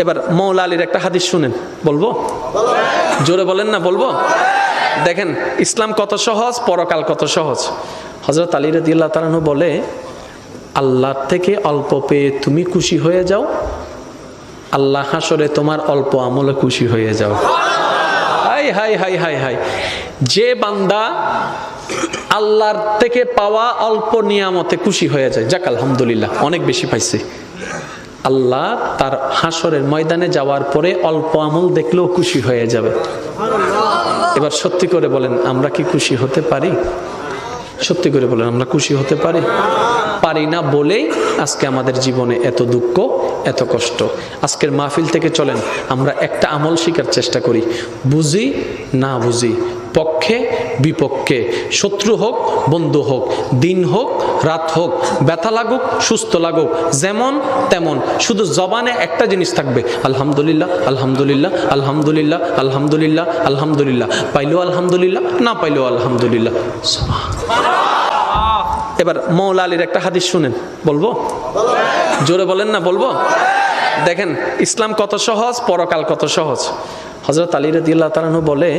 এবার মৌলা আলীর একটা হাদিস শুনেন। বলব? জোরে বলেন না, বলব? দেখেন, ইসলাম কত সহজ, পরকাল কত সহজ। হজরত আলী রদিল্লাহ তালানু বলে, আল্লাহর থেকে অল্প পেয়ে তুমি খুশি হয়ে যাও, আল্লাহ হাসরে তোমার অল্প আমলে খুশি হয়ে যাও। হাই হাই হাই হাই হাই। যে বান্দা আল্লাহর থেকে পাওয়া অল্প নিয়ামতে খুশি হয়ে যায়, যাক আলহামদুলিল্লাহ, অনেক বেশি পাইছে। আল্লাহ তার হাসরের ময়দানে যাওয়ার পরে অল্প আমল দেখলেও খুশি হয়ে যাবে। এবার সত্যি করে বলেন আমরা কি খুশি হতে পারি? সত্যি করে বলেন আমরা খুশি হতে পারি? পারি না বলেই আজকে আমাদের জীবনে এত দুঃখ এত কষ্ট। আজকের মাহফিল থেকে চলেন আমরা একটা আমল শিকার চেষ্টা করি। বুঝি না বুঝি পক্ষে, বিপক্ষে। শত্রু হোক, বন্ধু হোক, দিন হোক, রাত হোক, ব্যথা লাগুক, সুস্থ লাগুক, যেমন তেমন। শুধু জবানে একটা জিনিস থাকবে, আলহামদুলিল্লাহ আলহামদুলিল্লাহ আলহামদুলিল্লাহ আলহামদুলিল্লাহ আলহামদুলিল্লাহ। পাইলেও আলহামদুলিল্লাহ, না পাইলেও আলহামদুলিল্লাহ। এবার মৌলা আলীর একটা হাদিস শুনেন, বলব? জোরে বলেন না, বলব? দেখেন, ইসলাম কত সহজ, পরকাল কত সহজ। হজরত আলী রদিল্লাহ বলে